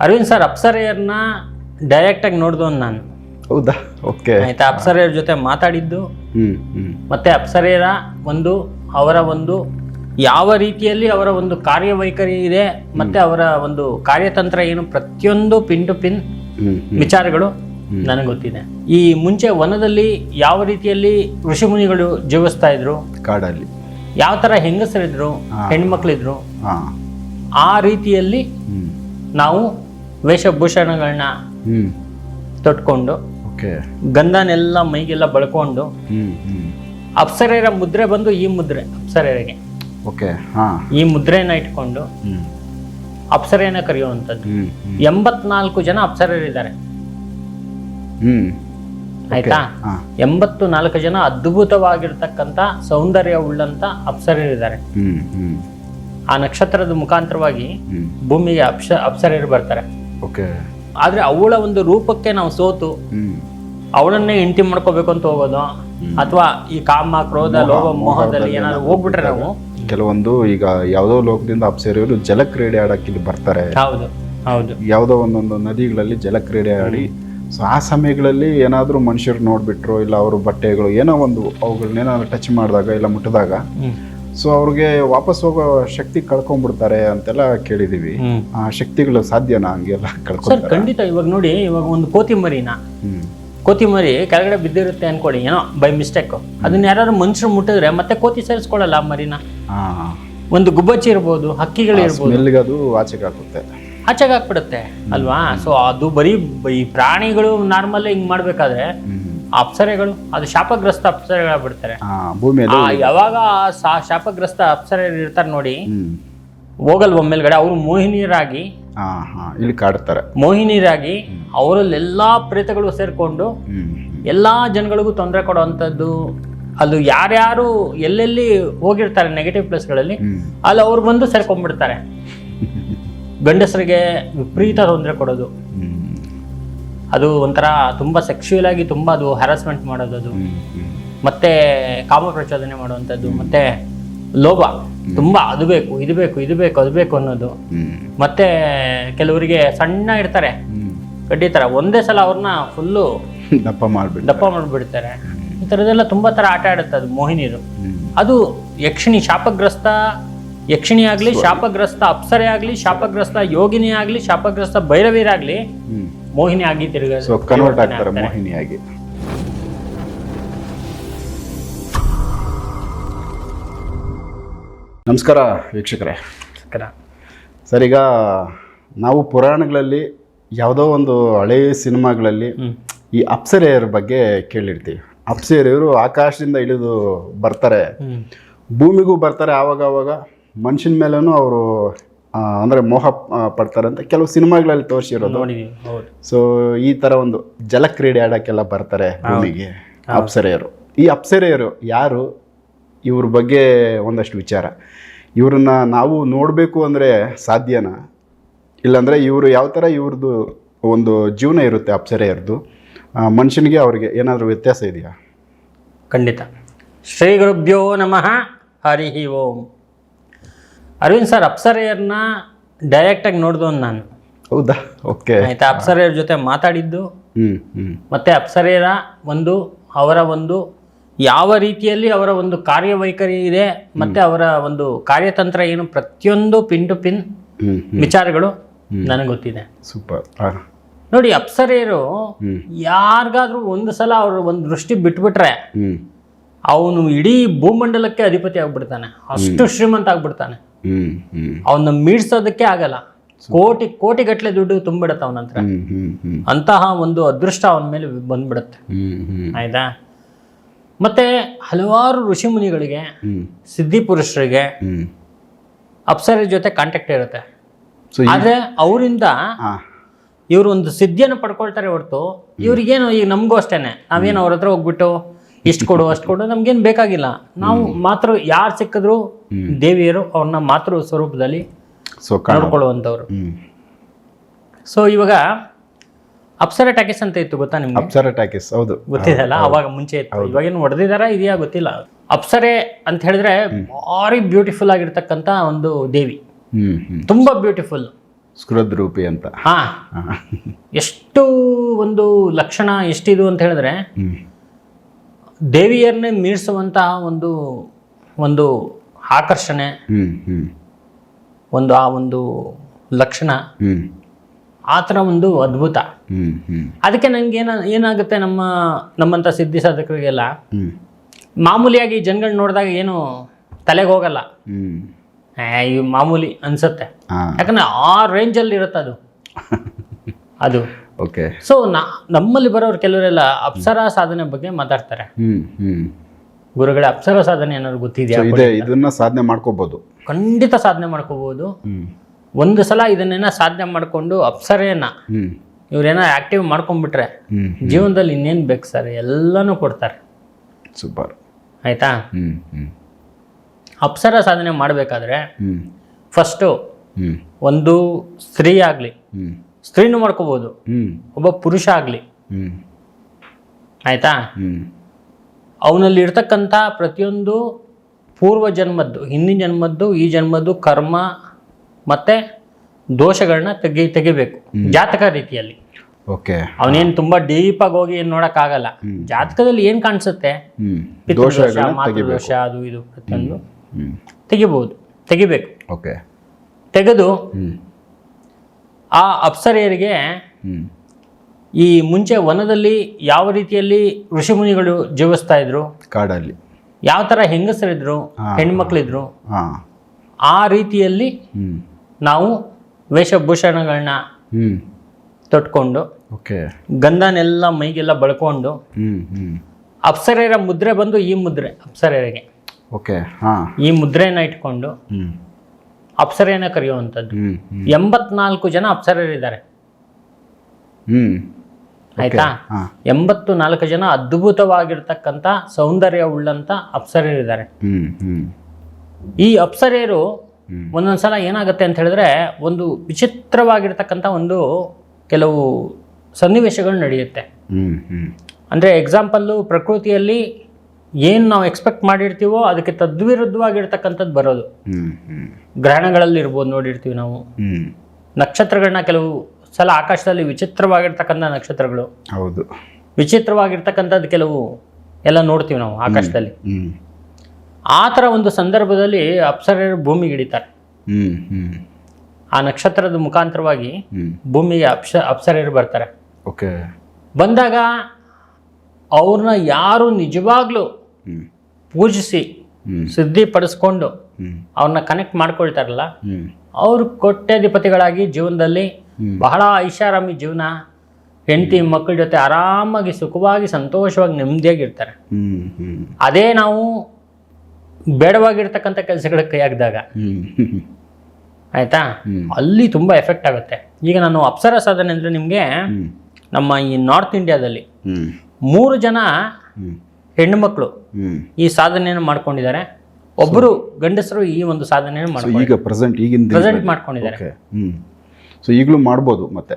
Arvind sir ಅಪ್ಸರೆಯರ್ನ ಡೈರೆಕ್ಟಾಗಿ ನೋಡಿದ್ ನಾನು. ಹೌದಾ? ಓಕೆ. ಆಯ್ತಾ? ಅಪ್ಸರೆಯರ್ ಜೊತೆ ಮಾತಾಡಿದ್ದು. ಮತ್ತೆ ಅಪ್ಸರೆಯರ ಒಂದು ಅವರ ಒಂದು ಯಾವ ರೀತಿಯಲ್ಲಿ ಅವರ ಒಂದು ಕಾರ್ಯವೈಖರಿ ಇದೆ ಮತ್ತೆ ಅವರ ಒಂದು ಕಾರ್ಯತಂತ್ರ ಏನು ಪ್ರತಿಯೊಂದು ಪಿನ್ ಟು ಪಿನ್ ವಿಚಾರಗಳು ನನಗೆ ಗೊತ್ತಿದೆ. ಈ ಮುಂಚೆ ವನದಲ್ಲಿ ಯಾವ ರೀತಿಯಲ್ಲಿ ಋಷಿಮುನಿಗಳು ಜೀವಿಸ್ತಾ ಇದ್ರು? ಕಾಡಲ್ಲಿ. ಯಾವ ತರ ಹೆಂಗಸರಿದ್ರು? ಹೆಣ್ಮಕ್ಳಿದ್ರು ಆ ರೀತಿಯಲ್ಲಿ ನಾವು ವೇಷಭೂಷಣಗಳನ್ನ ಹ್ಮ್. ತೊಟ್ಕೊಂಡು ಓಕೆ. ಗಂಧನೆಲ್ಲ ಮೈಗೆಲ್ಲ ಬಳ್ಕೊಂಡು ಹ್ಮ್ ಹ್ಮ್. ಅಪ್ಸರೆಯರ ಮುದ್ರೆ ಬಂದು ಈ ಮುದ್ರೆ ಅಪ್ಸರೆಯರಿಗೆ. ಓಕೆ ಹಾ. ಈ ಮುದ್ರೆನ ಇಟ್ಕೊಂಡು ಹ್ಮ್. ಅಪ್ಸರೆಯನ್ನ ಕರೆಯುವಂಥದ್ದು. ಹ್ಮ್ ಹ್ಮ್. ಎಂಬತ್ನಾಲ್ಕು ಜನ ಅಪ್ಸರರಿದ್ದಾರೆ ಹ್ಮ್. ಆಯ್ತಾ? ಹಾ. ಎಂಬತ್ತು ನಾಲ್ಕು ಜನ ಅದ್ಭುತವಾಗಿರ್ತಕ್ಕಂಥ ಸೌಂದರ್ಯ ಉಳ್ಳಂತ ಅಪ್ಸರರಿದ್ದಾರೆ ಹ್ಮ್ ಹ್ಮ್. ಆ ನಕ್ಷತ್ರದ ಮುಖಾಂತರವಾಗಿ ಹ್ಮ್. ಭೂಮಿಗೆ ಅಪ್ಸ ಅಪ್ಸರೆಯರು ಬರ್ತಾರೆ. ಓಕೆ. ಆದ್ರೆ ಅವಳ ಒಂದು ರೂಪಕ್ಕೆ ನಾವು ಸೋತು ಅವಳನ್ನೇ ಇಂಟಿ ಮಾಡ್ಕೋಬೇಕು ಅಂತ ಹೋಗೋದು ಅಥವಾ ಈ ಕಾಮ ಕ್ರೋಧ ಲೋಭ ಮೋಹದಲ್ಲಿ ಏನಾದ್ರು ಹೋಗ್ಬಿಟ್ರೆ ನಾವು ಕೆಲವೊಂದು ಈಗ ಯಾವುದೋ ಲೋಕದಿಂದ ಅಪ್ಸರಿಯವರು ಜಲಕ್ರೀಡೆ ಆಡಕ್ಕೆ ಇಲ್ಲಿ ಬರ್ತಾರೆ. ಹೌದು ಹೌದು. ಯಾವುದೋ ಒಂದೊಂದು ನದಿಗಳಲ್ಲಿ ಜಲಕ್ರೀಡೆ ಆಡಿ ಸೊ ಆ ಸಮಯಗಳಲ್ಲಿ ಏನಾದರೂ ಮನುಷ್ಯರು ನೋಡ್ಬಿಟ್ರು ಇಲ್ಲ ಅವರು ಬಟ್ಟೆಗಳು ಏನೋ ಒಂದು ಅವುಗಳನ್ನೇನಾದ್ರು ಟಚ್ ಮಾಡಿದಾಗ ಇಲ್ಲ ಮುಟ್ಟಿದಾಗ ಸೊ ಅವ್ರಿಗೆ ವಾಪಸ್ ಹೋಗೋ ಶಕ್ತಿ ಕಳ್ಕೊಂಡ್ಬಿಡ್ತಾರೆ ಅಂತೆಲ್ಲ ಕೇಳಿದೀವಿ. ಆ ಶಕ್ತಿಗಳು ಸಾಧ್ಯನಾ ಹಂಗೆಲ್ಲ ಸರ್ ಖಂಡಿತ ಇವಾಗ ನೋಡಿ ಇವಾಗ ಒಂದು ಕೋತಿ ಕೋತಿಮರಿ ಕೋತಿ ಮರಿ ಕೆಳಗಡೆ ಬಿದ್ದಿರುತ್ತೆ ಅನ್ಕೊಳ್ಳಿ ಏನೋ ಬೈ ಮಿಸ್ಟೇಕ್ ಅದನ್ನ ಯಾರು ಮನುಷ್ಯರು ಮುಟ್ಟಿದ್ರೆ ಮತ್ತೆ ಕೋತಿ ಸೇರಿಸ್ಕೊಳ್ಳಲ್ಲ ಆ ಮರಿನ? ಒಂದು ಗುಬ್ಬಚ್ಚಿ ಇರ್ಬೋದು ಹಕ್ಕಿಗಳು ಇರ್ಬೋದು. ಸ್ಮೆಲ್ಗೆ ಅದು ಆಚೆಗೆ ಹಾಕುತ್ತೆ. ಆಚೆಗೆ ಹಾಕ್ಬಿಡುತ್ತೆ ಅಲ್ವಾ? ಸೊ ಅದು ಬರೀ ಈ ಪ್ರಾಣಿಗಳು ನಾರ್ಮಲ್ ಹಿಂಗ್ ಮಾಡ್ಬೇಕಾದ್ರೆ ಅಪ್ಸರೆಗಳು ಅದು ಶಾಪಗ್ರಸ್ತ ಅಪ್ಸರೆಗಳಾಗ್ಬಿಡ್ತಾರೆ. ಯಾವಾಗ ಶಾಪಗ್ರಸ್ತ ಅಪ್ಸರೆಗಳು ಇರ್ತಾರೆ ನೋಡಿ ಹೋಗಲ್ ಒಮ್ಮೆಲ್ಗಡೆ ಮೇಲ್ಗಡೆ ಅವರು ಮೋಹಿನಿಯರಾಗಿ ಇಲ್ಲಿ ಕಾಡ್ತಾರೆ. ಮೋಹಿನಿಯರಾಗಿ ಅವರಲ್ಲೆಲ್ಲಾ ಪ್ರೇತಗಳು ಸೇರ್ಕೊಂಡು ಎಲ್ಲಾ ಜನಗಳಿಗೂ ತೊಂದರೆ ಕೊಡುವಂಥದ್ದು ಅದು ಯಾರ್ಯಾರು ಎಲ್ಲೆಲ್ಲಿ ಹೋಗಿರ್ತಾರೆ ನೆಗೆಟಿವ್ ಪ್ಲೇಸ್ಗಳಲ್ಲಿ ಅಲ್ಲಿ ಅವ್ರು ಬಂದು ಸೇರ್ಕೊಂಡ್ಬಿಡ್ತಾರೆ ಗಂಡಸರಿಗೆ ವಿಪರೀತ ತೊಂದರೆ ಕೊಡೋದು. ಅದು ಒಂಥರ ತುಂಬ ಸೆಕ್ಷುಯಲ್ ಆಗಿ ತುಂಬ ಅದು ಹ್ಯಾರಸ್ಮೆಂಟ್ ಮಾಡೋದು ಅದು. ಮತ್ತೆ ಕಾಮ ಪ್ರಚೋದನೆ ಮಾಡುವಂಥದ್ದು ಮತ್ತೆ ಲೋಭ. ತುಂಬಾ ಅದು ಬೇಕು ಇದು ಬೇಕು ಇದು ಬೇಕು ಅದು ಬೇಕು ಅನ್ನೋದು. ಮತ್ತೆ ಕೆಲವರಿಗೆ ಸಣ್ಣ ಇರ್ತಾರೆ. ಗಡ್ಡಿ ಥರ ಒಂದೇ ಸಲ ಅವ್ರನ್ನ ಫುಲ್ಲು ದಪ್ಪ ಮಾಡ್ಬಿಟ್ಟು ದಪ್ಪ ಮಾಡಿಬಿಡ್ತಾರೆ. ಈ ಥರದ್ದೆಲ್ಲ ತುಂಬ ಥರ ಆಟ ಆಡುತ್ತೆ ಅದು ಮೋಹಿನಿರು ಅದು ಯಕ್ಷಿಣಿ ಶಾಪಗ್ರಸ್ತ ಯಕ್ಷಿಣಿ ಆಗಲಿ ಶಾಪಗ್ರಸ್ತ ಅಪ್ಸರೆ ಆಗಲಿ ಶಾಪಗ್ರಸ್ತ ಯೋಗಿನಿ ಆಗಲಿ ಶಾಪಗ್ರಸ್ತ ಭೈರವೀರಾಗಲಿ ಮೋಹಿನಿ ಆಗಿ ತಿರುಗ ಸೊ ಕನ್ವರ್ಟ್ ಆಗ್ತಾರೆ ಮೋಹಿನಿಯಾಗಿ. ನಮಸ್ಕಾರ ವೀಕ್ಷಕರೇ. ಸರ್ ಈಗ ನಾವು ಪುರಾಣಗಳಲ್ಲಿ ಯಾವುದೋ ಒಂದು ಹಳೆಯ ಸಿನಿಮಾಗಳಲ್ಲಿ ಈ ಅಪ್ಸರೆಯರ ಬಗ್ಗೆ ಕೇಳಿರ್ತೀವಿ. ಅಪ್ಸರೆಯವರು ಆಕಾಶದಿಂದ ಇಳಿದು ಬರ್ತಾರೆ. ಭೂಮಿಗೂ ಬರ್ತಾರೆ ಆವಾಗ ಆವಾಗ ಮನುಷ್ಯನ ಮೇಲೂ ಅವರು ಅಂದರೆ ಮೋಹ ಪಡ್ತಾರೆ ಅಂತ ಕೆಲವು ಸಿನಿಮಾಗಳಲ್ಲಿ ತೋರಿಸಿರೋದು. ಸೊ ಈ ಥರ ಒಂದು ಜಲಕ್ರೀಡೆ ಆಡೋಕ್ಕೆಲ್ಲ ಬರ್ತಾರೆ ಭೂಮಿಗೆ ಅಪ್ಸರೆಯರು. ಈ ಅಪ್ಸರೆಯರು ಯಾರು? ಇವ್ರ ಬಗ್ಗೆ ಒಂದಷ್ಟು ವಿಚಾರ. ಇವ್ರನ್ನ ನಾವು ನೋಡಬೇಕು ಅಂದರೆ ಸಾಧ್ಯನಾ? ಇಲ್ಲಾಂದರೆ ಇವರು ಯಾವ ಥರ ಇವ್ರದ್ದು ಒಂದು ಜೀವನ ಇರುತ್ತೆ ಅಪ್ಸರೆಯರ್ದು? ಮನುಷ್ಯನಿಗೆ ಅವ್ರಿಗೆ ಏನಾದರೂ ವ್ಯತ್ಯಾಸ ಇದೆಯಾ? ಖಂಡಿತ. ಶ್ರೀ ಗುರುಭ್ಯೋ ನಮಃ ಹರಿ ಓಂ. ಅರವಿಂದ್ ಸರ್ ಅಪ್ಸರೆಯರ್ನ ಡೈರೆಕ್ಟಾಗಿ ನೋಡಿದವನು ನಾನು. ಹೌದಾ? ಓಕೆ. ಆಯ್ತಾ? ಅಪ್ಸರೆಯರ್ ಜೊತೆ ಮಾತಾಡಿದ್ದು. ಮತ್ತೆ ಅಪ್ಸರೆಯರ ಒಂದು ಅವರ ಒಂದು ಯಾವ ರೀತಿಯಲ್ಲಿ ಅವರ ಒಂದು ಕಾರ್ಯವೈಖರಿ ಇದೆ ಮತ್ತೆ ಅವರ ಒಂದು ಕಾರ್ಯತಂತ್ರ ಏನು ಪ್ರತಿಯೊಂದು ಪಿನ್ ಟು ಪಿನ್ ವಿಚಾರಗಳು ನನಗೆ ಗೊತ್ತಿದೆ. ಸೂಪರ್. ನೋಡಿ ಅಪ್ಸರೆಯರು. ಯಾರಿಗಾದ್ರೂ ಒಂದು ಸಲ ಅವರ ಒಂದು ದೃಷ್ಟಿ ಬಿಟ್ಬಿಟ್ರೆ ಅವನು ಇಡೀ ಭೂಮಂಡಲಕ್ಕೆ ಅಧಿಪತಿ ಆಗ್ಬಿಡ್ತಾನೆ. ಅಷ್ಟು ಶ್ರೀಮಂತ ಆಗ್ಬಿಡ್ತಾನೆ. ಅವನ್ನ ಮೀಡ್ಸೋದಕ್ಕೆ ಆಗಲ್ಲ. ಕೋಟಿ ಕೋಟಿ ಗಟ್ಟಲೆ ದುಡ್ಡು ತುಂಬಿಡತ್ತೆ ಅವನ ಹತ್ರ. ಅಂತಹ ಒಂದು ಅದೃಷ್ಟ ಅವನ ಮೇಲೆ ಬಂದ್ಬಿಡತ್ತೆ. ಆಯ್ತಾ? ಮತ್ತೆ ಹಲವಾರು ಋಷಿ ಮುನಿಗಳಿಗೆ ಹ್ಞೂ ಸಿದ್ಧಿ ಪುರುಷರಿಗೆ ಅಪ್ಸರ ಜೊತೆ ಕಾಂಟ್ಯಾಕ್ಟ್ ಇರುತ್ತೆ. ಆದ್ರೆ ಅವರಿಂದ ಇವರು ಒಂದು ಸಿದ್ಧಿಯನ್ನು ಪಡ್ಕೊಳ್ತಾರೆ ಹೊರತು ಇವ್ರಿಗೇನು ಈಗ ನಮಗೂ ಅಷ್ಟೇನೆ. ನಾವೇನು ಅವ್ರ ಹತ್ರ ಹೋಗ್ಬಿಟ್ಟು ಇಷ್ಟು ಕೊಡು ಅಷ್ಟು ಕೊಡು ನಮ್ಗೇನು ಬೇಕಾಗಿಲ್ಲ. ನಾವು ಮಾತೃ ಯಾರು ಸಿಕ್ಕಿದ್ರು ದೇವಿಯರು ಅವ್ರನ್ನ ಮಾತೃ ಸ್ವರೂಪದಲ್ಲಿ ನೋಡ್ಕೊಳ್ಳುವಂಥವ್ರು. ಸೊ ಇವಾಗ ಅಪ್ಸರ ಟ್ಯಾಕಿಸ್ ಅಂತ ಇತ್ತು ಗೊತ್ತಾ ನಿಮ್ಗೆ? ಅಪ್ಸರ ಟ್ಯಾಕಿಸ್ ಹೌದು. ಗೊತ್ತಿದೆಯಲ್ಲ? ಅವಾಗ ಮುಂಚೆ ಇತ್ತು. ಇವಾಗ ಏನು ಹೊಡೆದಿದಾರ ಇದೆಯಾ ಗೊತ್ತಿಲ್ಲ. ಅಪ್ಸರೆ ಅಂತ ಹೇಳಿದ್ರೆ ಭಾರಿ ಬ್ಯೂಟಿಫುಲ್ ಆಗಿರ್ತಕ್ಕಂಥ ಒಂದು ದೇವಿ. ತುಂಬಾ ಬ್ಯೂಟಿಫುಲ್. ಸ್ಕೃದ್ರೂಪಿ ಅಂತ. ಹಾ. ಎಷ್ಟು ಒಂದು ಲಕ್ಷಣ ಎಷ್ಟಿದು ಅಂತ ಹೇಳಿದ್ರೆ ದೇವಿಯರನ್ನೇ ಮೀರಿಸುವಂತಹ ಒಂದು ಒಂದು ಆಕರ್ಷಣೆ ಒಂದು ಆ ಒಂದು ಲಕ್ಷಣ ಆ ಥರ ಒಂದು ಅದ್ಭುತ. ಅದಕ್ಕೆ ನನಗೆ ಏನ ಏನಾಗುತ್ತೆ ನಮ್ಮ ನಮ್ಮಂಥ ಸಿದ್ಧಿ ಸಾಧಕರಿಗೆಲ್ಲ? ಮಾಮೂಲಿಯಾಗಿ ಜನಗಳು ನೋಡಿದಾಗ ಏನು ತಲೆಗೆ ಹೋಗಲ್ಲ. ಇವು ಮಾಮೂಲಿ ಅನ್ಸುತ್ತೆ. ಯಾಕಂದ್ರೆ ಆ ರೇಂಜಲ್ಲಿ ಇರುತ್ತೆ ಅದು ಅದು. ಓಕೆ ಸೊ ನಮ್ಮಲ್ಲಿ ಬರೋರು ಕೆಲವರೆಲ್ಲ ಅಪ್ಸರ ಸಾಧನೆ ಬಗ್ಗೆ ಮಾತಾಡ್ತಾರೆ. ಗುರುಗಳ ಅಪ್ಸರ ಸಾಧನೆ ಏನಾದ್ರು ಗೊತ್ತಿದೆಯಾ? ಇದನ್ನ ಸಾಧನೆ ಮಾಡ್ಕೋಬಹುದು ಖಂಡಿತ ಸಾಧನೆ ಮಾಡ್ಕೋಬಹುದು ಒಂದು ಸಲ ಇದನ್ನೇನ ಸಾಧನೆ ಮಾಡಿಕೊಂಡು ಅಪ್ಸರೇನ ಇವ್ರೇನ ಇವ್ರೇನೋ ಆಕ್ಟಿವ್ ಮಾಡ್ಕೊಂಡ್ಬಿಟ್ರೆ ಜೀವನದಲ್ಲಿ ಇನ್ನೇನು ಬೇಕು ಸರ್? ಎಲ್ಲನೂ ಕೊಡ್ತಾರೆ. ಸೂಪರ್ ಆಯ್ತಾ? ಅಪ್ಸರ ಸಾಧನೆ ಮಾಡಬೇಕಾದ್ರೆ ಫಸ್ಟು ಒಂದು ಸ್ತ್ರೀ ಆಗಲಿ ಸ್ತ್ರೀನೂ ಮಾಡ್ಕೋಬಹುದು ಒಬ್ಬ ಪುರುಷ ಆಗಲಿ. ಹ್ಮ್. ಆಯ್ತಾ? ಹ್ಮ್. ಅವನಲ್ಲಿ ಇರ್ತಕ್ಕಂಥ ಪ್ರತಿಯೊಂದು ಪೂರ್ವ ಜನ್ಮದ್ದು ಹಿಂದಿನ ಜನ್ಮದ್ದು ಈ ಜನ್ಮದ್ದು ಕರ್ಮ ಮತ್ತೆ ದೋಷಗಳನ್ನ ತೆಗಿ ತೆಗಿಬೇಕು. ಜಾತಕ ರೀತಿಯಲ್ಲಿ. ಓಕೆ. ಅವನೇನು ತುಂಬಾ ಡೀಪ್ ಆಗಿ ಹೋಗಿ ಏನ್ ನೋಡಕ್ ಆಗಲ್ಲ ಜಾತಕದಲ್ಲಿ ಏನ್ ಕಾಣಿಸುತ್ತೆ? ಮಾತೃದೋಷ ಅದು ಇದು ಪ್ರತಿಯೊಂದು. ಹ್ಮ್. ತೆಗಿಬಹುದು ತೆಗಿಬೇಕು. ಓಕೆ. ತೆಗೆದು ಹ್ಮ್. ಆ ಅಪ್ಸರೆಯರಿಗೆ ಈ ಮುಂಚೆ ವನದಲ್ಲಿ ಯಾವ ರೀತಿಯಲ್ಲಿ ಋಷಿಮುನಿಗಳು ಜೀವಿಸ್ತಾ ಇದ್ರು? ಕಾಡಲ್ಲಿ. ಯಾವ ಥರ ಹೆಂಗಸರಿದ್ರು? ಹೆಣ್ಮಕ್ಳಿದ್ರು? ಆ ರೀತಿಯಲ್ಲಿ ನಾವು ವೇಷಭೂಷಣಗಳನ್ನ ತೊಟ್ಕೊಂಡು ಓಕೆ. ಗಂಧನೆಲ್ಲ ಮೈಗೆಲ್ಲ ಬಳ್ಕೊಂಡು ಅಪ್ಸರೆಯರ ಮುದ್ರೆ ಬಂದು ಈ ಮುದ್ರೆ ಅಪ್ಸರೆಯರಿಗೆ. ಈ ಮುದ್ರೆನ ಇಟ್ಕೊಂಡು ಹ್ಮ್ ಅಪ್ಸರೆಯನ್ನ ಕರೆಯುವಂಥದ್ದು. ಎಂಬತ್ನಾಲ್ಕು ಜನ ಅಪ್ಸರರಿದ್ದಾರೆ. ಹ್ಮ್. ಆಯ್ತಾ? ಎಂಬತ್ತು ನಾಲ್ಕು ಜನ ಅದ್ಭುತವಾಗಿರ್ತಕ್ಕಂಥ ಸೌಂದರ್ಯ ಉಳ್ಳಂತ ಅಪ್ಸರರಿದ್ದಾರೆ. ಈ ಅಪ್ಸರೆಯರು. ಒಂದೊಂದ್ಸಲ ಏನಾಗುತ್ತೆ ಅಂತ ಹೇಳಿದ್ರೆ ಒಂದು ವಿಚಿತ್ರವಾಗಿರ್ತಕ್ಕಂಥ ಒಂದು ಕೆಲವು ಸನ್ನಿವೇಶಗಳು ನಡೆಯುತ್ತೆ. ಅಂದರೆ ಎಕ್ಸಾಂಪಲ್ಲು ಪ್ರಕೃತಿಯಲ್ಲಿ ಏನು ನಾವು ಎಕ್ಸ್ಪೆಕ್ಟ್ ಮಾಡಿರ್ತೀವೋ ಅದಕ್ಕೆ ತದ್ವಿರುದ್ಧವಾಗಿರ್ತಕ್ಕಂಥದ್ದು ಬರೋದು. ಗ್ರಹಣಗಳಲ್ಲಿ ಇರ್ಬೋದು ನೋಡಿರ್ತೀವಿ ನಾವು. ನಕ್ಷತ್ರಗಳನ್ನ ಕೆಲವು ಸಲ ಆಕಾಶದಲ್ಲಿ ವಿಚಿತ್ರವಾಗಿರ್ತಕ್ಕಂಥ ನಕ್ಷತ್ರಗಳು. ಹೌದು. ವಿಚಿತ್ರವಾಗಿರ್ತಕ್ಕಂಥದ್ದು ಕೆಲವು ಎಲ್ಲ ನೋಡ್ತೀವಿ ನಾವು ಆಕಾಶದಲ್ಲಿ. ಆ ಥರ ಒಂದು ಸಂದರ್ಭದಲ್ಲಿ ಅಪ್ಸರರು ಭೂಮಿಗೆ ಹಿಡಿತಾರೆ. ಆ ನಕ್ಷತ್ರದ ಮುಖಾಂತರವಾಗಿ ಭೂಮಿಗೆ ಅಪ್ಸ ಅಪ್ಸರರು ಬರ್ತಾರೆ. ಓಕೆ. ಬಂದಾಗ ಅವ್ರನ್ನ ಯಾರು ನಿಜವಾಗ್ಲೂ ಪೂಜಿಸಿ ಸಿದ್ಧಿಪಡಿಸ್ಕೊಂಡು ಸಿದ್ಧಿ ಪಡಿಸ್ಕೊಂಡು ಅವ್ರನ್ನ ಕನೆಕ್ಟ್ ಮಾಡ್ಕೊಳ್ತಾರಲ್ಲ ಅವರು ಕೋಟ್ಯಾಧಿಪತಿಗಳಾಗಿ ಜೀವನದಲ್ಲಿ ಬಹಳ ಐಷಾರಾಮಿ ಜೀವನ ಹೆಂಡತಿ ಮಕ್ಕಳ ಜೊತೆ ಆರಾಮಾಗಿ ಸುಖವಾಗಿ ಸಂತೋಷವಾಗಿ ನೆಮ್ಮದಿಯಾಗಿರ್ತಾರೆ. ಅದೇ ನಾವು ಬೇಡವಾಗಿರ್ತಕ್ಕಂಥ ಕೆಲಸಗಳ ಕೈ ಹಾಕಿದಾಗ ಆಯ್ತಾ? ಅಲ್ಲಿ ತುಂಬ ಎಫೆಕ್ಟ್ ಆಗುತ್ತೆ. ಈಗ ನಾನು ಅಪ್ಸರ ಸಾಧನೆ ಅಂದರೆ ನಿಮಗೆ ನಮ್ಮ ಈ ನಾರ್ತ್ ಇಂಡಿಯಾದಲ್ಲಿ ಮೂರು ಜನ ಹೆಣ್ಣು ಮಕ್ಕಳು ಹ್ಮ್. ಈ ಸಾಧನೆಯನ್ನು ಮಾಡ್ಕೊಂಡಿದ್ದಾರೆ. ಒಬ್ಬರು ಗಂಡಸರು ಈ ಒಂದು ಸಾಧನೆಯನ್ನು ಮಾಡ್ಕೊಂಡು ಈಗ ಪ್ರೆಸೆಂಟ್ ಈಗಿನ ಪ್ರೆಸೆಂಟ್ ಮಾಡ್ಕೊಂಡಿದ್ದಾರೆ. ಸೊ ಈಗಲೂ ಮಾಡ್ಬೋದು ಮತ್ತೆ.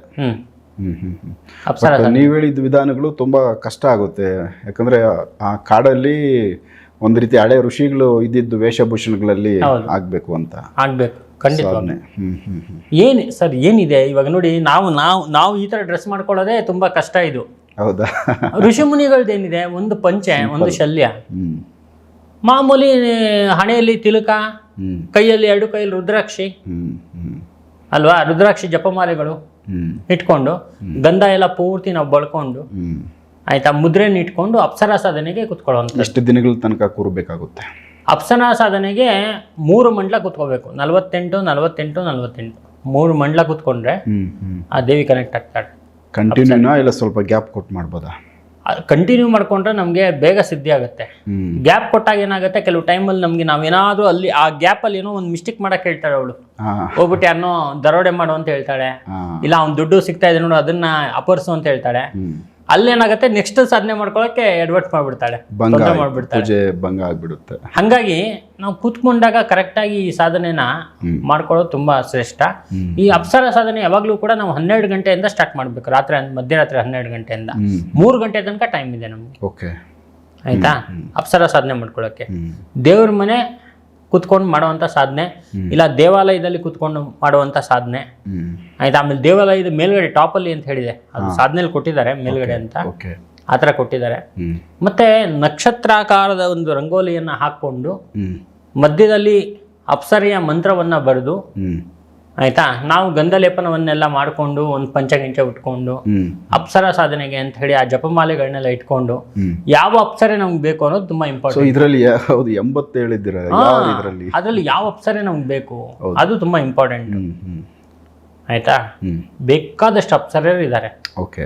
ನೀವು ಹೇಳಿದ ವಿಧಾನಗಳು ತುಂಬಾ ಕಷ್ಟ ಆಗುತ್ತೆ. ಯಾಕಂದ್ರೆ ಆ ಕಾಡಲ್ಲಿ ಒಂದು ರೀತಿ ಹಳೆ ಋಷಿಗಳು ಇದ್ದಿದ್ದು ವೇಷಭೂಷಣಗಳಲ್ಲಿ. ಆಗ್ಬೇಕು ಅಂತ. ಆಗ್ಬೇಕು. ಖಂಡಿತ. ಏನು ಸರ್ ಏನಿದೆ? ಇವಾಗ ನೋಡಿ ನಾವು ನಾವು ನಾವು ಈ ತರ ಡ್ರೆಸ್ ಮಾಡ್ಕೊಳ್ಳೋದೇ ತುಂಬಾ ಕಷ್ಟ ಇದು. ಹೌದಾ? ಋಷಿಮುನಿಗಳ್ದೇನಿದೆ? ಒಂದು ಪಂಚೆ ಒಂದು ಶಲ್ಯ. ಹ್ಮ್. ಮಾಮೂಲಿ ಹಣೆಯಲ್ಲಿ ತಿಲಕ ಕೈಯಲ್ಲಿ ಎರಡು ಕೈಯಲ್ಲಿ ರುದ್ರಾಕ್ಷಿ. ಅಲ್ವಾ? ರುದ್ರಾಕ್ಷಿ ಜಪಮಾಲೆಗಳು ಇಟ್ಕೊಂಡು ಗಂಧ ಎಲ್ಲ ಪೂರ್ತಿ ನಾವು ಬಳ್ಕೊಂಡು ಆಯ್ತಾ ಮುದ್ರೆನ ಇಟ್ಕೊಂಡು ಅಪ್ಸರ ಸಾಧನೆಗೆ ಕುತ್ಕೊಳ್ಳೋಂಥ ಎಷ್ಟು ದಿನಗಳ ತನಕ ಕೂರಬೇಕಾಗುತ್ತೆ? ಅಪ್ಸರಾ ಸಾಧನೆಗೆ ಮೂರು ಮಂಡಲ ಕುತ್ಕೋಬೇಕು. ನಲವತ್ತೆಂಟು ನಲವತ್ತೆಂಟು ನಲವತ್ತೆಂಟು. ಮೂರು ಮಂಡಲ ಕುತ್ಕೊಂಡ್ರೆ ಆ ದೇವಿ ಕನೆಕ್ಟ್ ಆಗ್ತಾಳೆ. ಕಂಟಿನ್ಯೂನಾ ಇಲ್ಲ ಸ್ವಲ್ಪ ಗ್ಯಾಪ್ ಕೊಟ್ಟು ಮಾಡ್ಬೋದಾ? ಕಂಟಿನ್ಯೂ ಮಾಡ್ಕೊಂಡ್ರೆ ನಮಗೆ ಬೇಗ ಸಿದ್ಧಿ ಆಗುತ್ತೆ. ಗ್ಯಾಪ್ ಕೊಟ್ಟಾಗ ಏನಾಗುತ್ತೆ ಕೆಲವು ಟೈಮಲ್ಲಿ ನಮಗೆ ನಾವೇನಾದರೂ ಅಲ್ಲಿ ಆ ಗ್ಯಾಪಲ್ಲಿ ಏನೋ ಒಂದು ಮಿಸ್ಟೇಕ್ ಮಾಡಕ್ಕೆ ಹೇಳ್ತಾಳೆ ಅವಳು. ಹೋಗ್ಬಿಟ್ಟು ಯಾರನ್ನೋ ದರೋಡೆ ಮಾಡು ಅಂತ ಹೇಳ್ತಾಳೆ. ಇಲ್ಲ ಅವ್ನು ದುಡ್ಡು ಸಿಗ್ತಾ ಇದೆ ನೋಡು ಅದನ್ನ ಅಪರ್ಸು ಅಂತ ಹೇಳ್ತಾಳೆ. ಅಲ್ಲೇನಾಗುತ್ತೆ? ನೆಕ್ಸ್ಟ್ ಸಾಧನೆ ಮಾಡ್ಕೊಳಕ್ಕೆ ಎಡ್ವರ್ಟ್ ಮಾಡ್ಬಿಡ್ತಾಳೆ. ಭಂಗ ತೊಂದರೆ ಮಾಡ್ಬಿಡ್ತಾಳೆ. ಪೂಜೆ ಭಂಗ ಆಗ್ಬಿಡುತ್ತೆ. ಹಂಗಾಗಿ ನಾವು ಕೂತ್ಕೊಂಡಾಗ ಕರೆಕ್ಟಾಗಿ ಈ ಸಾಧನೆನ. ಮಾಡ್ಕೊಳ್ಳೋದು ತುಂಬಾ ಶ್ರೇಷ್ಠ. ಈ ಅಪ್ಸರ ಸಾಧನೆ ಯಾವಾಗಲೂ ಕೂಡ ನಾವು ಹನ್ನೆರಡು ಗಂಟೆಯಿಂದ ಸ್ಟಾರ್ಟ್ ಮಾಡಬೇಕು. ರಾತ್ರಿ ಹನ್- ಮಧ್ಯರಾತ್ರಿ ಹನ್ನೆರಡು ಗಂಟೆಯಿಂದ. ಮೂರು ಗಂಟೆ ತನಕ ಟೈಮ್ ಇದೆ ನಮ್ಗೆ. ಓಕೆ ಆಯ್ತಾ? ಅಪ್ಸರ ಸಾಧನೆ ಮಾಡ್ಕೊಳ್ಳೋಕೆ ದೇವ್ರ ಮನೆ ಕುತ್ಕೊಂಡು ಮಾಡುವಂಥ ಸಾಧನೆ. ಇಲ್ಲ ದೇವಾಲಯದಲ್ಲಿ ಕುತ್ಕೊಂಡು ಮಾಡುವಂಥ ಸಾಧನೆ. ಆಯ್ತಾ? ಆಮೇಲೆ ದೇವಾಲಯದ ಮೇಲ್ಗಡೆ ಟಾಪಲ್ಲಿ ಅಂತ ಹೇಳಿದೆ. ಅದು ಸಾಧನೆಯಲ್ಲಿ ಕೊಟ್ಟಿದ್ದಾರೆ ಮೇಲ್ಗಡೆ ಅಂತ. ಆ ಥರ ಕೊಟ್ಟಿದ್ದಾರೆ. ಮತ್ತೆ ನಕ್ಷತ್ರಾಕಾರದ ಒಂದು ರಂಗೋಲಿಯನ್ನು ಹಾಕ್ಕೊಂಡು ಮಧ್ಯದಲ್ಲಿ ಅಪ್ಸರಿಯ ಮಂತ್ರವನ್ನ ಬರೆದು ಆಯ್ತಾ? ನಾವು ಗಂಧಲೇಪನವನ್ನೆಲ್ಲ ಮಾಡಿಕೊಂಡು ಒಂದು ಪಂಚಗಿಂಚ ಉಟ್ಕೊಂಡು ಅಪ್ಸರ ಸಾಧನೆಗೆ ಅಂತ ಹೇಳಿ ಆ ಜಪಮಾಲೆಗಳನ್ನೆಲ್ಲ ಇಟ್ಕೊಂಡು ಯಾವ ಅಪ್ಸರೆ ನಮ್ಗೆ ಬೇಕು ಅನ್ನೋದು ತುಂಬಾ ಇಂಪಾರ್ಟೆಂಟ್ ಇದರಲ್ಲಿ ಹೌದು ಎಂಬತ್ತು ಹೇಳಿದ್ದೀರ ಯಾವ ಇದರಲ್ಲಿ? ಅದ್ರಲ್ಲಿ ಯಾವ ಅಪ್ಸರೆ ನಮ್ಗೆ ಬೇಕು? ಅದು ತುಂಬಾ ಇಂಪಾರ್ಟೆಂಟ್ ಆಯ್ತಾ? ಬೇಕಾದಷ್ಟು ಅಪ್ಸರೆಯರು ಇದ್ದಾರೆ ಓಕೆ.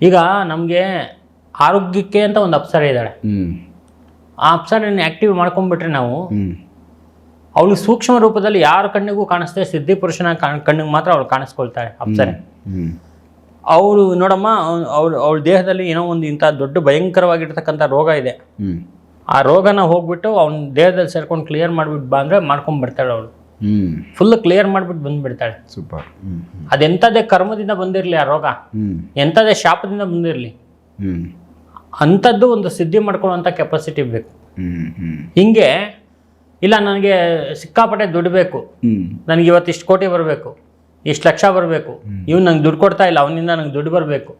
ಈಗ ನಮಗೆ ಆರೋಗ್ಯಕ್ಕೆ ಅಂತ ಒಂದು ಅಪ್ಸರೆ ಇದ್ದಾಳೆ ಹ್ಮ್. ಆ ಅಪ್ಸರನ್ನ ಆಕ್ಟಿವ್ ಮಾಡ್ಕೊಂಡ್ಬಿಟ್ರೆ ನಾವು ಅವಳು ಸೂಕ್ಷ್ಮ ರೂಪದಲ್ಲಿ ಯಾರ ಕಣ್ಣಿಗೂ ಕಾಣಿಸ್ತೇವೆ ಸಿದ್ಧಿ ಪುರುಷನ ಕಾಣ್- ಕಣ್ಣಿಗೆ ಮಾತ್ರ ಅವಳು ಕಾಣಿಸ್ಕೊಳ್ತಾಳೆ ಅಪ್ಸರೆ. ಅವರು ನೋಡಮ್ಮ ಅವಳು ಅವಳ ದೇಹದಲ್ಲಿ ಏನೋ ಒಂದು ಇಂಥ ದೊಡ್ಡ ಭಯಂಕರವಾಗಿರ್ತಕ್ಕಂಥ ರೋಗ ಇದೆ. ಆ ರೋಗನ ಹೋಗ್ಬಿಟ್ಟು ಅವನ ದೇಹದಲ್ಲಿ ಸೇರ್ಕೊಂಡು ಕ್ಲಿಯರ್ ಮಾಡ್ಬಿಟ್ಟು ಬಾ ಅಂದರೆ ಮಾಡ್ಕೊಂಡ್ ಬರ್ತಾಳೆ ಅವಳು. ಫುಲ್ ಕ್ಲಿಯರ್ ಮಾಡ್ಬಿಟ್ಟು ಬಂದ್ಬಿಡ್ತಾಳೆ. ಸೂಪರ್. ಅದೆಂಥದ್ದೇ ಕರ್ಮದಿಂದ ಬಂದಿರಲಿ ಆ ರೋಗ. ಎಂಥದ್ದೇ ಶಾಪದಿಂದ ಬಂದಿರಲಿ. ಅಂಥದ್ದು ಒಂದು ಸಿದ್ಧಿ ಮಾಡ್ಕೊಳ್ಳುವಂಥ ಕೆಪಾಸಿಟಿ ಬೇಕು. ಹಿಂಗೆ ಇಲ್ಲ ನನಗೆ ಸಿಕ್ಕಾಪಟ್ಟೆ ದುಡ್ಡು ಬೇಕು. ನನಗೆ ಇವತ್ತು ಇಷ್ಟು ಕೋಟಿ ಬರಬೇಕು ಇಷ್ಟು ಲಕ್ಷ ಬರಬೇಕು. ಇವ್ನು ನಂಗೆ ದುಡ್ಡು ಕೊಡ್ತಾ ಇಲ್ಲ ಅವನಿಂದ ನಂಗೆ ದುಡ್ಡು ಬರಬೇಕು.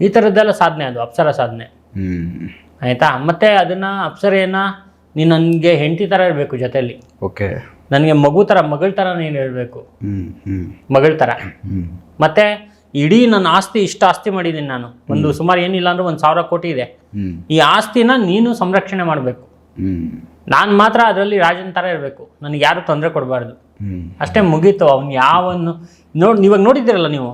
ಈ ಥರದ್ದೆಲ್ಲ ಸಾಧನೆ ಅದು ಅಪ್ಸರ ಸಾಧನೆ. ಆಯಿತಾ? ಮತ್ತೆ ಅದನ್ನು ಅಪ್ಸರೇನ ನೀನು ನನಗೆ ಹೆಂಡತಿ ಥರ ಇರಬೇಕು ಜೊತೆಯಲ್ಲಿ ಓಕೆ. ನನಗೆ ಮಗು ಥರ ಮಗಳ ಥರ ನೀನು ಇರಬೇಕು. ಮಗಳ ಥರ ಮತ್ತೆ ಇಡೀ ನನ್ನ ಆಸ್ತಿ ಇಷ್ಟು ಆಸ್ತಿ ಮಾಡಿದ್ದೀನಿ ನಾನು. ಒಂದು ಸುಮಾರು ಏನಿಲ್ಲ ಅಂದ್ರೆ ಒಂದು ಸಾವಿರ ಕೋಟಿ ಇದೆ. ಈ ಆಸ್ತಿನ ನೀನು ಸಂರಕ್ಷಣೆ ಮಾಡಬೇಕು. ನಾನು ಮಾತ್ರ ಅದರಲ್ಲಿ ರಾಜನ ಥರ ಇರಬೇಕು. ನನಗೆ ಯಾರು ತೊಂದರೆ ಕೊಡಬಾರ್ದು. ಅಷ್ಟೇ ಮುಗೀತು ಅವ್ನು ಯಾವನ್ನು ನೋಡಿ ಇವಾಗ ನೋಡಿದ್ದೀರಲ್ಲ ನೀವು?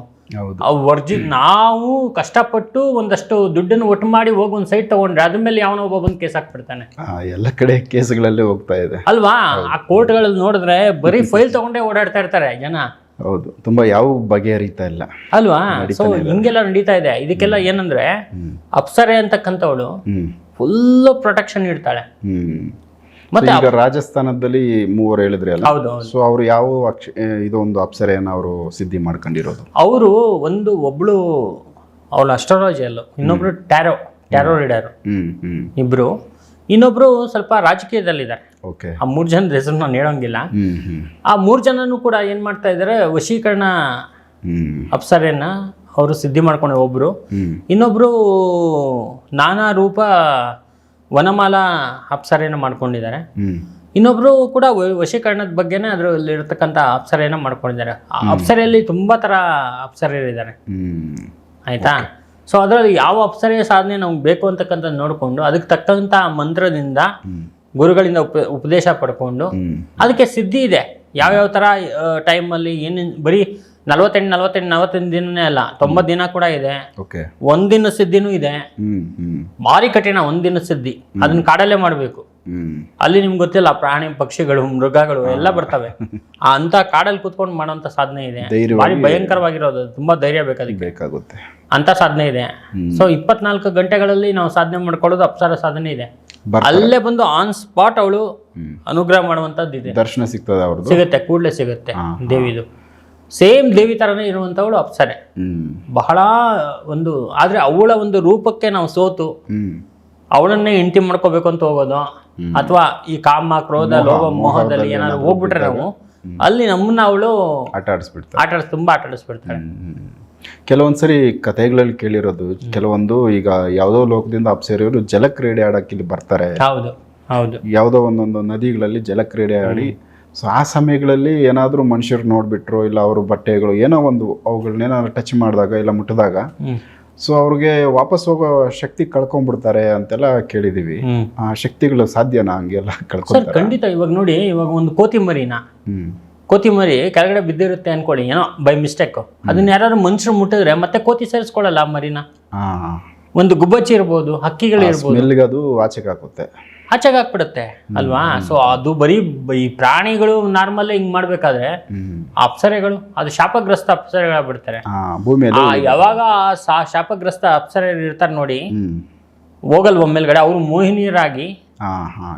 ಅವು ವರ್ಜಿ ನಾವು ಕಷ್ಟಪಟ್ಟು ಒಂದಷ್ಟು ದುಡ್ಡನ್ನು ಒಟ್ಟು ಮಾಡಿ ಹೋಗಿ ಒಂದು ಸೈಟ್ ತಗೊಂಡ್ರೆ ಅದ್ರ ಮೇಲೆ ಯಾವನೋ ಒಬ್ಬ ಬಂದು ಕೇಸ್ ಹಾಕ್ಬಿಡ್ತಾನೆ ಎಲ್ಲ ಕಡೆ ಕೇಸ್ಗಳಲ್ಲೇ ಹೋಗ್ತಾ ಇದೆ. ಅಲ್ವಾ? ಆ ಕೋರ್ಟ್ಗಳಲ್ಲಿ ನೋಡಿದ್ರೆ ಬರೀ ಫೈಲ್ ತಗೊಂಡೇ ಓಡಾಡ್ತಾ ಇರ್ತಾರೆ ಜನ. ಹೌದು. ತುಂಬಾ ಯಾವ ಬಗೆಹರಿತಾ ಇಲ್ಲ. ಅಲ್ವಾ? ಸೊ ಹಿಂಗೆಲ್ಲ ನಡೀತಾ ಇದೆ. ಇದಕ್ಕೆಲ್ಲ ಏನಂದ್ರೆ ಅಪ್ಸರೆ ಅಂತಕ್ಕಂಥವಳು ಫುಲ್ ಪ್ರೊಟೆಕ್ಷನ್ ಇಡ್ತಾಳೆ ಮತ್ತೆ ಈಗ ರಾಜಸ್ಥಾನದಲ್ಲಿ ಮೂವರು ಹೇಳಿದ್ರೆ ಅಲ್ಲ? ಸೊ ಅವರು ಯಾವ ಇದೊಂದು ಅಪ್ಸರೆಯನ್ನು ಅವರು ಸಿದ್ಧಿ ಮಾಡ್ಕೊಂಡಿರೋದು? ಅವರು ಒಂದು ಒಬ್ಳು ಅವಳು ಅಸ್ಟ್ರಾಲಜಿಯಲ್ಲು ಇನ್ನೊಬ್ರು ಟ್ಯಾರೋ ಟ್ಯಾರೋ ರೀಡರ್ ಇಬ್ರು. ಇನ್ನೊಬ್ರು ಸ್ವಲ್ಪ ರಾಜಕೀಯದಲ್ಲಿದ್ದಾರೆ. ಓಕೆ ಆ ಮೂರು ಜನದ ಹೆಸರು ನಾನು ಹೇಳೋಂಗಿಲ್ಲ. ಆ ಮೂರು ಜನನು ಕೂಡ ಏನು ಮಾಡ್ತಾ ಇದ್ದಾರೆ ವಶೀಕರಣ ಅಪ್ಸರೆಯನ್ನ ಅವರು ಸಿದ್ಧಿ ಮಾಡ್ಕೊಂಡೆ ಒಬ್ರು. ಇನ್ನೊಬ್ರು ನಾನಾ ರೂಪ ವನಮಾಲ ಅಪ್ಸರೆಯನ್ನು ಮಾಡ್ಕೊಂಡಿದ್ದಾರೆ. ಇನ್ನೊಬ್ರು ಕೂಡ ವಶೀಕರಣದ ಬಗ್ಗೆನೇ ಅದರಲ್ಲಿ ಇರತಕ್ಕಂಥ ಅಪ್ಸರೆಯನ್ನು ಮಾಡ್ಕೊಂಡಿದ್ದಾರೆ. ಆ ಅಪ್ಸರೆಯಲ್ಲಿ ತುಂಬ ಥರ ಅಪ್ಸರೆಯರಿದ್ದಾರೆ ಹ್ಮ್. ಆಯಿತಾ? ಸೊ ಅದರಲ್ಲಿ ಯಾವ ಅಪ್ಸರೆಯ ಸಾಧನೆ ನಮ್ಗೆ ಬೇಕು ಅಂತಕ್ಕಂಥದ್ದು ನೋಡಿಕೊಂಡು ಅದಕ್ಕೆ ತಕ್ಕಂಥ ಮಂತ್ರದಿಂದ ಗುರುಗಳಿಂದ ಉಪ ಉಪದೇಶ ಪಡ್ಕೊಂಡು ಅದಕ್ಕೆ ಸಿದ್ಧಿ ಇದೆ. ಯಾವ್ಯಾವ ಥರ ಟೈಮಲ್ಲಿ ಏನೇನು ಬರೀ ನಲ್ವತ್ತೆಂಟು ನಲ್ವತ್ತೆಂಟು ನಲ್ವತ್ತೆಂಟು ದಿನನೇ ಅಲ್ಲ ತೊಂಬತ್ತು ದಿನ ಕೂಡ ಇದೆ. ಓಕೆ. ಒಂದಿನ ಸಿದ್ಧಿನೂ ಇದೆ. ಭಾರಿ ಕಠಿಣ ಒಂದಿನ ಸಿದ್ಧಿ ಅದನ್ನ ಕಾಡಲ್ಲೇ ಮಾಡಬೇಕು. ಅಲ್ಲಿ ನಿಮ್ಗೆ ಗೊತ್ತಿಲ್ಲ ಪ್ರಾಣಿ ಪಕ್ಷಿಗಳು ಮೃಗಗಳು ಎಲ್ಲ ಬರ್ತವೆ. ಆ ಅಂತ ಕಾಡಲ್ಲಿ ಕೂತ್ಕೊಂಡು ಮಾಡುವಂತ ಸಾಧನೆ ಇದೆ. ಭಾರಿ ಭಯಂಕರವಾಗಿರೋದು. ತುಂಬಾ ಧೈರ್ಯ ಬೇಕಾಗುತ್ತೆ. ಅಂತ ಸಾಧನೆ ಇದೆ. ಸೊ ಇಪ್ಪತ್ನಾಲ್ಕು ಗಂಟೆಗಳಲ್ಲಿ ನಾವು ಸಾಧನೆ ಮಾಡ್ಕೊಳ್ಳೋದು ಅಪ್ಸರ ಸಾಧನೆ ಇದೆ. ಅಲ್ಲೇ ಬಂದು ಆನ್ ಸ್ಪಾಟ್ ಅವಳು ಅನುಗ್ರಹ ಮಾಡುವಂತದ್ದು ಇದೆ ದರ್ಶನ ಸಿಗ್ತದೆ ಸಿಗುತ್ತೆ ಕೂಡಲೇ ಸಿಗುತ್ತೆ ದೇವಿದು. ಸೇಮ್ ದೇವಿ ಥರನೇ ಇರುವಂಥವಳು ಅಪ್ಸರೆ. ಹ್ಮ್. ಬಹಳ ಒಂದು ಆದರೆ ಅವಳ ಒಂದು ರೂಪಕ್ಕೆ ನಾವು ಸೋತು ಅವಳನ್ನೇ ಹೆಂಡತಿ ಮಾಡ್ಕೋಬೇಕು ಅಂತ ಹೋಗೋದು ಅಥವಾ ಈ ಕಾಮ ಕ್ರೋಧ ಲೋಭ ಮೋಹದಲ್ಲಿ ಏನಾದ್ರು ಹೋಗ್ಬಿಟ್ರೆ ನಾವು ಅಲ್ಲಿ ನಮ್ಮನ್ನ ಅವಳು ಆಟ ಆಡಿಸ್ಬಿಡ್ತಾರೆ. ಆಟ ಆಡಿಸ್ ತುಂಬಾ ಆಟ ಆಡಿಸ್ಬಿಡ್ತಾಳೆ ಹ್ಮ್. ಕೆಲವೊಂದ್ಸರಿ ಕಥೆಗಳಲ್ಲಿ ಕೇಳಿರೋದು ಕೆಲವೊಂದು ಈಗ ಯಾವುದೋ ಲೋಕದಿಂದ ಅಪ್ಸರಿಯವರು ಜಲಕ್ರೀಡೆ ಆಡಕ್ಕೆ ಇಲ್ಲಿ ಬರ್ತಾರೆ. ಹೌದು ಹೌದು. ಯಾವುದೋ ಒಂದೊಂದು ನದಿಗಳಲ್ಲಿ ಜಲಕ್ರೀಡೆ ಆಡಿ ಸೊ ಆ ಸಮಯಗಳಲ್ಲಿ ಏನಾದರೂ ಮನುಷ್ಯರು ನೋಡಿಬಿಟ್ರು ಇಲ್ಲ ಅವರು ಬಟ್ಟೆಗಳು ಏನೋ ಒಂದು ಅವುಗಳನ್ನೇನಾದ್ರು ಟಚ್ ಮಾಡಿದಾಗ ಇಲ್ಲ ಮುಟ್ಟಿದಾಗ ಸೊ ಅವ್ರಿಗೆ ವಾಪಸ್ ಹೋಗೋ ಶಕ್ತಿ ಕಳ್ಕೊಂಡ್ಬಿಡ್ತಾರೆ ಅಂತೆಲ್ಲ ಕೇಳಿದೀವಿ. ಆ ಶಕ್ತಿಗಳು ಸಾಧ್ಯನಾ ಹಂಗೆಲ್ಲ ಸರ್ ಖಂಡಿತ ಇವಾಗ ನೋಡಿ ಇವಾಗ ಒಂದು ಕೋತಿ ಕೋತಿಮರಿ ಹ್ಮ್. ಕೋತಿ ಮರಿ ಕೆಳಗಡೆ ಬಿದ್ದಿರುತ್ತೆ ಅನ್ಕೊಳ್ಳಿ ಏನೋ ಬೈ ಮಿಸ್ಟೇಕ್ ಅದನ್ನ ಯಾರು ಮನುಷ್ಯರು ಮುಟ್ಟಿದ್ರೆ ಮತ್ತೆ ಕೋತಿ ಸೇರಿಸ್ಕೊಳ್ಳಲ್ಲ ಆ ಮರಿನ? ಒಂದು ಗುಬ್ಬಚ್ಚಿ ಇರ್ಬೋದು ಹಕ್ಕಿಗಳು ಇರ್ಬೋದು. ಅದು ಆಚೆಗೆ ಹಾಕುತ್ತೆ. ಆಚೆಗೆ ಹಾಕ್ಬಿಡುತ್ತೆ ಅಲ್ವಾ ಸೊ ಅದು ಬರೀ ಈ ಪ್ರಾಣಿಗಳು ನಾರ್ಮಲ್ ಹಿಂಗ್ ಮಾಡ್ಬೇಕಾದ್ರೆ ಅಪ್ಸರೆಗಳು ಅದು ಶಾಪಗ್ರಸ್ತ ಅಪ್ಸರೆಗಳಾಗ್ಬಿಡ್ತಾರೆ. ಯಾವಾಗ ಆ ಶಾಪಗ್ರಸ್ತ ಅಪ್ಸರೆ ಇರ್ತಾರೆ ನೋಡಿ ಹೋಗಲ್ ಹೋಗಲ್ವ ಮೇಲ್ಗಡೆ? ಅವರು ಮೋಹಿನಿಯರಾಗಿ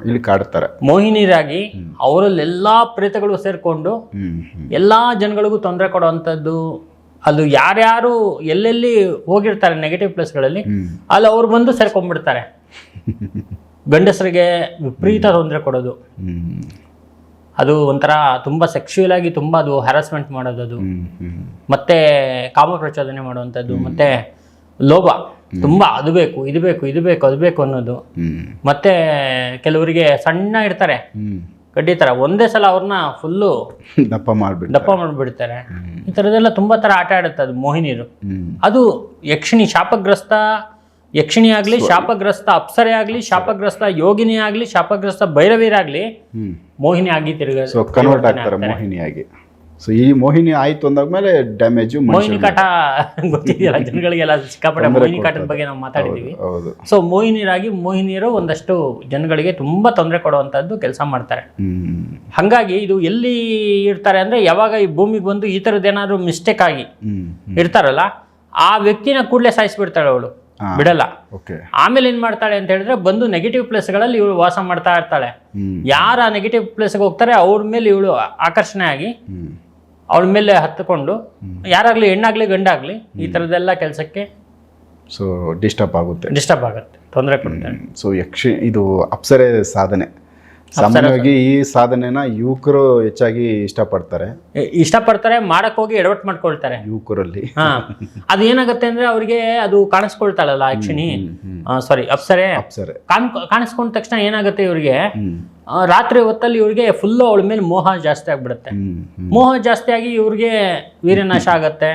ಇಲ್ಲಿ ಕಾಡ್ತಾರೆ. ಮೋಹಿನಿಯರಾಗಿ ಅವರಲ್ಲೆಲ್ಲಾ ಪ್ರೇತಗಳು ಸೇರ್ಕೊಂಡು ಎಲ್ಲಾ ಜನಗಳಿಗೂ ತೊಂದರೆ ಕೊಡುವಂತದ್ದು ಅದು ಯಾರ್ಯಾರು ಎಲ್ಲೆಲ್ಲಿ ಹೋಗಿರ್ತಾರೆ ನೆಗೆಟಿವ್ ಪ್ಲೇಸ್ಗಳಲ್ಲಿ ಅಲ್ಲಿ ಅವ್ರು ಬಂದು ಸೇರ್ಕೊಂಡ್ಬಿಡ್ತಾರೆ. ಗಂಡಸರಿಗೆ ವಿಪರೀತ ತೊಂದರೆ ಕೊಡೋದು. ಅದು ಒಂಥರ ತುಂಬ ಸೆಕ್ಶುಯಲ್ ಆಗಿ ತುಂಬ ಅದು ಹ್ಯಾರಾಸ್ಮೆಂಟ್ ಮಾಡೋದು ಅದು. ಮತ್ತೆ ಕಾಮ ಪ್ರಚೋದನೆ ಮಾಡುವಂಥದ್ದು ಮತ್ತೆ ಲೋಭ. ತುಂಬ ಅದು ಬೇಕು ಇದು ಬೇಕು ಇದು ಬೇಕು ಅದು ಬೇಕು ಅನ್ನೋದು. ಮತ್ತೆ ಕೆಲವರಿಗೆ ಸಣ್ಣ ಇರ್ತಾರೆ. ಗಡ್ಡಿ ಥರ ಒಂದೇ ಸಲ ಅವ್ರನ್ನ ಫುಲ್ಲು ದಪ್ಪ ಮಾಡ್ಬಿಟ್ಟು ದಪ್ಪ ಮಾಡಿಬಿಡ್ತಾರೆ. ಈ ಥರದ್ದೆಲ್ಲ ತುಂಬ ಥರ ಆಟ ಆಡುತ್ತೆ ಅದು ಮೋಹಿನಿಯರು. ಅದು ಯಕ್ಷಿಣಿ ಶಾಪಗ್ರಸ್ತ ಯಕ್ಷಿಣಿ ಆಗಲಿ ಶಾಪಗ್ರಸ್ತ ಅಪ್ಸರೆ ಆಗಲಿ ಶಾಪಗ್ರಸ್ತ ಯೋಗಿನಿ ಆಗಲಿ ಶಾಪಗ್ರಸ್ತ ಭೈರವೀರಾಗಲಿ ಮೋಹಿನಿ ಆಗಿ ತಿರುಗ ಸೊ ಕನ್ವರ್ಟ್ ಆಗ್ತಾರೆ ಮೋಹಿನಿಯಾಗಿ ಸೊ ಈ ಮೋಹಿನಿ ಆಯ್ತು ಅಂದಾದ್ಮೇಲೆ ಡ್ಯಾಮೇಜ್ ಮೋಹಿನಿ ಕಾಟ ಗೊತ್ತಿದೆಯಲ್ಲ ಜನಗಳಿಗೆಲ್ಲ ಸಿಕ್ಕಾಪಟ್ಟೆ ಮೋಹಿನಿ ಕಾಟದ ಬಗ್ಗೆ ನಾವು ಮಾತಾಡಿದ್ದೀವಿ. ಸೊ ಮೋಹಿನಿಯರಾಗಿ ಮೋಹಿನಿಯರು ಒಂದಷ್ಟು ಜನಗಳಿಗೆ ತುಂಬಾ ತೊಂದರೆ ಕೊಡುವಂಥದ್ದು ಕೆಲಸ ಮಾಡ್ತಾರೆ. ಹಂಗಾಗಿ ಇದು ಎಲ್ಲಿ ಇರ್ತಾರೆ ಅಂದ್ರೆ ಯಾವಾಗ ಈ ಭೂಮಿಗೆ ಬಂದು ಈ ಥರದ್ದೇನಾದ್ರು ಮಿಸ್ಟೇಕ್ ಆಗಿ ಇರ್ತಾರಲ್ಲ ಆ ವ್ಯಕ್ತಿನ ಕೂಡಲೇ ಸಾಯಿಸ್ಬಿಡ್ತಾಳೆ ಅವಳು. ಬಿಡಲ್ಲ. ಓಕೆ. ಆಮೇಲೆ ಏನ್ ಮಾಡ್ತಾಳೆ ಅಂತ ಹೇಳಿದ್ರೆ ಬಂದು ನೆಗೆಟಿವ್ ಪ್ಲೇಸ್ಗಳಲ್ಲಿ ಇವಳು ವಾಸ ಮಾಡ್ತಾ ಇರ್ತಾಳೆ. ಯಾರು ನೆಗೆಟಿವ್ ಪ್ಲೇಸ್ಗೆ ಹೋಗ್ತಾರೆ ಅವ್ರ ಮೇಲೆ ಇವಳು ಆಕರ್ಷಣೆ ಆಗಿ ಅವಳ ಮೇಲೆ ಹತ್ತುಕೊಂಡು ಯಾರಾಗ್ಲಿ ಹೆಣ್ಣಾಗ್ಲಿ ಗಂಡಾಗ್ಲಿ ಈ ತರದೆಲ್ಲ ಕೆಲಸಕ್ಕೆ ಸೊ ಡಿಸ್ಟರ್ಬ್ ಆಗುತ್ತೆ. ಡಿಸ್ಟರ್ಬ್ ಆಗುತ್ತೆ ತೊಂದರೆ ಕೊಡ್ತಾರೆ. ಸೊ ಯಕ್ಷ ಇದು ಅಪ್ಸರೆ ಸಾಧನೆ. ಸಾಮಾನ್ಯವಾಗಿ ಈ ಸಾಧನೆನ ಯುವಕರು ಹೆಚ್ಚಾಗಿ ಇಷ್ಟಪಡ್ತಾರೆ. ಇಷ್ಟಪಡ್ತಾರೆ ಮಾಡಕ್ ಹೋಗಿ ಎಡವಟ್ ಮಾಡ್ಕೊಳ್ತಾರೆ. ಯುವಕರಲ್ಲಿ. ಹಾ ಅದು ಏನಾಗುತ್ತೆ ಅಂದ್ರೆ ಅವ್ರಿಗೆ ಅದು ಕಾಣಿಸ್ಕೊಳ್ತಾಳಲ್ಲ ಆಕ್ಷಿಣಿ ಸಾರಿ ಅಪ್ಸರೆ. ಅಪ್ಸರೆ. ಕಾಣ್ ಕಾಣಿಸ್ಕೊಂಡ ತಕ್ಷಣ ಏನಾಗುತ್ತೆ ಇವ್ರಿಗೆ? ರಾತ್ರಿ ಹೊತ್ತಲ್ಲಿ ಇವ್ರಿಗೆ ಫುಲ್ಲು ಅವಳ ಮೇಲೆ ಮೋಹ ಜಾಸ್ತಿ ಆಗ್ಬಿಡುತ್ತೆ. ಮೋಹ ಜಾಸ್ತಿ ಆಗಿ ಇವ್ರಿಗೆ ವೀರ್ಯನಾಶ ಆಗತ್ತೆ.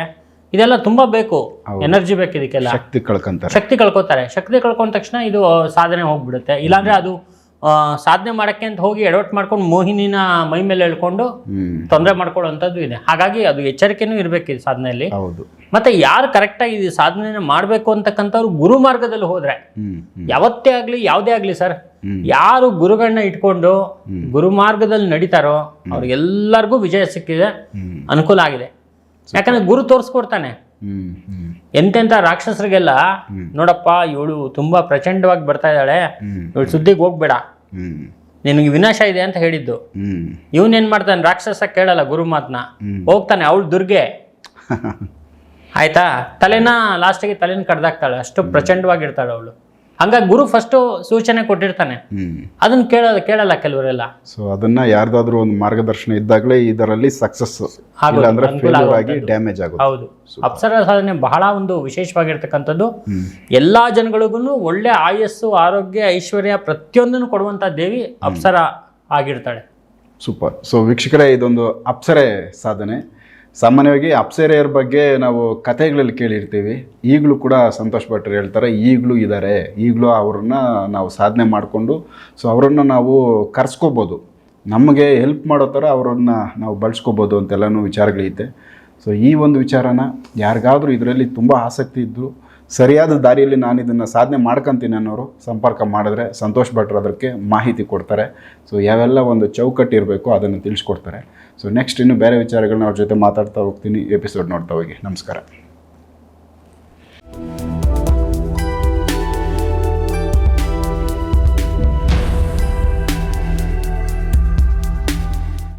ಇದೆಲ್ಲ ತುಂಬಾ ಬೇಕು. ಎನರ್ಜಿ ಬೇಕು ಇದಕ್ಕೆಲ್ಲ. ಶಕ್ತಿ ಕಳ್ಕೊಂತಾರೆ. ಶಕ್ತಿ ಕಳ್ಕೊತಾರೆ. ಶಕ್ತಿ ಕಳ್ಕೊಂಡ ತಕ್ಷಣ ಇದು ಸಾಧನೆ ಹೋಗ್ಬಿಡುತ್ತೆ. ಇಲ್ಲಾಂದ್ರೆ ಅದು ಸಾಧನೆ ಮಾಡಕ್ಕೆ ಅಂತ ಹೋಗಿ ಎಡವಟ್ ಮಾಡ್ಕೊಂಡು ಮೋಹಿನಿನ ಮೈ ಮೇಲೆ ಎಳ್ಕೊಂಡು ಹ್ಮ್. ತೊಂದರೆ ಮಾಡ್ಕೊಳ್ಳುವಂಥದ್ದು ಇದೆ. ಹಾಗಾಗಿ ಅದು ಎಚ್ಚರಿಕೆನೂ ಇರಬೇಕು ಈ ಸಾಧನೆಯಲ್ಲಿ. ಹೌದು. ಮತ್ತೆ ಯಾರು ಕರೆಕ್ಟಾಗಿ ಈ ಸಾಧನೆನ ಮಾಡಬೇಕು ಅಂತಕ್ಕಂಥವ್ರು ಗುರು ಮಾರ್ಗದಲ್ಲಿ ಹೋದ್ರೆ ಯಾವತ್ತೇ ಆಗಲಿ ಯಾವುದೇ ಆಗಲಿ ಸರ್ ಯಾರು ಗುರುಗಳನ್ನ ಇಟ್ಕೊಂಡು ಗುರು ಮಾರ್ಗದಲ್ಲಿ ನಡೀತಾರೋ ಅವ್ರಿಗೆಲ್ಲರಿಗೂ ವಿಜಯ ಸಿಕ್ಕಿದೆ ಅನುಕೂಲ ಆಗಿದೆ. ಯಾಕಂದ್ರೆ ಗುರು ತೋರಿಸ್ಕೊಡ್ತಾನೆ. ಎಂತೆಂಥ ರಾಕ್ಷಸರಿಗೆಲ್ಲ ನೋಡಪ್ಪ ಇವಳು ತುಂಬಾ ಪ್ರಚಂಡವಾಗಿ ಬರ್ತಾ ಇದ್ದಾಳೆ. ಇವಳು ಸುದ್ದಿಗೆ ಹೋಗ್ಬೇಡ. ನಿನಗೆ ವಿನಾಶ ಇದೆ ಅಂತ ಹೇಳಿದ್ದು. ಇವನೇನ್ ಮಾಡ್ತಾನೆ ರಾಕ್ಷಸ ಕೇಳಲ್ಲ ಗುರು ಮಾತನ್ನ ಹೋಗ್ತಾನೆ ಅವಳು ದುರ್ಗೆ. ಆಯ್ತಾ? ತಲೆನ ಲಾಸ್ಟಿಗೆ ತಲೆನ ಕಡ್ದಾಕ್ತಾಳೆ. ಅಷ್ಟು ಪ್ರಚಂಡವಾಗಿರ್ತಾಳೆ ಅವಳು. ಹಂಗಾಗಿ ಗುರು ಫಸ್ಟು ಸೂಚನೆ ಕೊಟ್ಟಿರ್ತಾನೆ. ಅದನ್ನು ಅದನ್ನ ಕೇಳಲ್ಲ ಕೆಲವರೆಲ್ಲ. ಸೊ ಅದನ್ನ ಯಾರ್ದಾದ್ರೂ ಒಂದು ಮಾರ್ಗದರ್ಶನ ಇದ್ದಾಗಲೇ ಇದರಲ್ಲಿ ಸಕ್ಸಸ್ ಆಗಿ ಡ್ಯಾಮೇಜ್ ಆಗುತ್ತೆ ಹೌದು. ಅಪ್ಸರ ಸಾಧನೆ ಬಹಳ ಒಂದು ವಿಶೇಷವಾಗಿರ್ತಕ್ಕಂಥದ್ದು. ಎಲ್ಲಾ ಜನಗಳಿಗೂ ಒಳ್ಳೆ ಆಯಸ್ಸು ಆರೋಗ್ಯ ಐಶ್ವರ್ಯ ಪ್ರತಿಯೊಂದನ್ನು ಕೊಡುವಂತ ದೇವಿ ಅಪ್ಸರ ಆಗಿರ್ತಾಳೆ. ಸೂಪರ್ ಸೊ ವೀಕ್ಷಕರೇ ಇದೊಂದು ಅಪ್ಸರೆ ಸಾಧನೆ. ಸಾಮಾನ್ಯವಾಗಿ ಅಪ್ಸರೆಯರ ಬಗ್ಗೆ ನಾವು ಕಥೆಗಳಲ್ಲಿ ಕೇಳಿರ್ತೀವಿ. ಈಗಲೂ ಕೂಡ ಸಂತೋಷ್ ಭಟ್ರು ಹೇಳ್ತಾರೆ, ಈಗಲೂ ಇದ್ದಾರೆ ಈಗಲೂ ಅವ್ರನ್ನ ನಾವು ಸಾಧನೆ ಮಾಡಿಕೊಂಡು, ಸೊ ಅವರನ್ನು ನಾವು ಕರೆಸ್ಕೋಬೋದು. ನಮಗೆ ಹೆಲ್ಪ್ ಮಾಡೋ ಥರ ಅವರನ್ನು ನಾವು ಬಳಸ್ಕೋಬೋದು ಅಂತೆಲ್ಲನೂ ವಿಚಾರಗಳೈತೆ ಸೊ ಈ ಒಂದು ವಿಚಾರನ ಯಾರಿಗಾದರೂ ಇದರಲ್ಲಿ ತುಂಬ ಆಸಕ್ತಿ ಇದ್ದು ಸರಿಯಾದ ದಾರಿಯಲ್ಲಿ ನಾನು ಇದನ್ನು ಸಾಧನೆ ಮಾಡ್ಕೊತೀನಿ ಅನ್ನೋರು ಸಂಪರ್ಕ ಮಾಡಿದ್ರೆ ಸಂತೋಷ್ ಭಟ್ರು ಅದಕ್ಕೆ ಮಾಹಿತಿ ಕೊಡ್ತಾರೆ. ಸೊ ಯಾವೆಲ್ಲ ಒಂದು ಚೌಕಟ್ಟು ಇರಬೇಕು ಅದನ್ನು ತಿಳಿಸ್ಕೊಡ್ತಾರೆ. ಸೊ ನೆಕ್ಸ್ಟ್ ಇನ್ನು ಬೇರೆ ವಿಚಾರಗಳನ್ನ ಅವ್ರ ಜೊತೆ ಮಾತಾಡ್ತಾ ಹೋಗ್ತೀನಿ. ಎಪಿಸೋಡ್ ನೋಡ್ತಾ ಹೋಗಿ. ನಮಸ್ಕಾರ.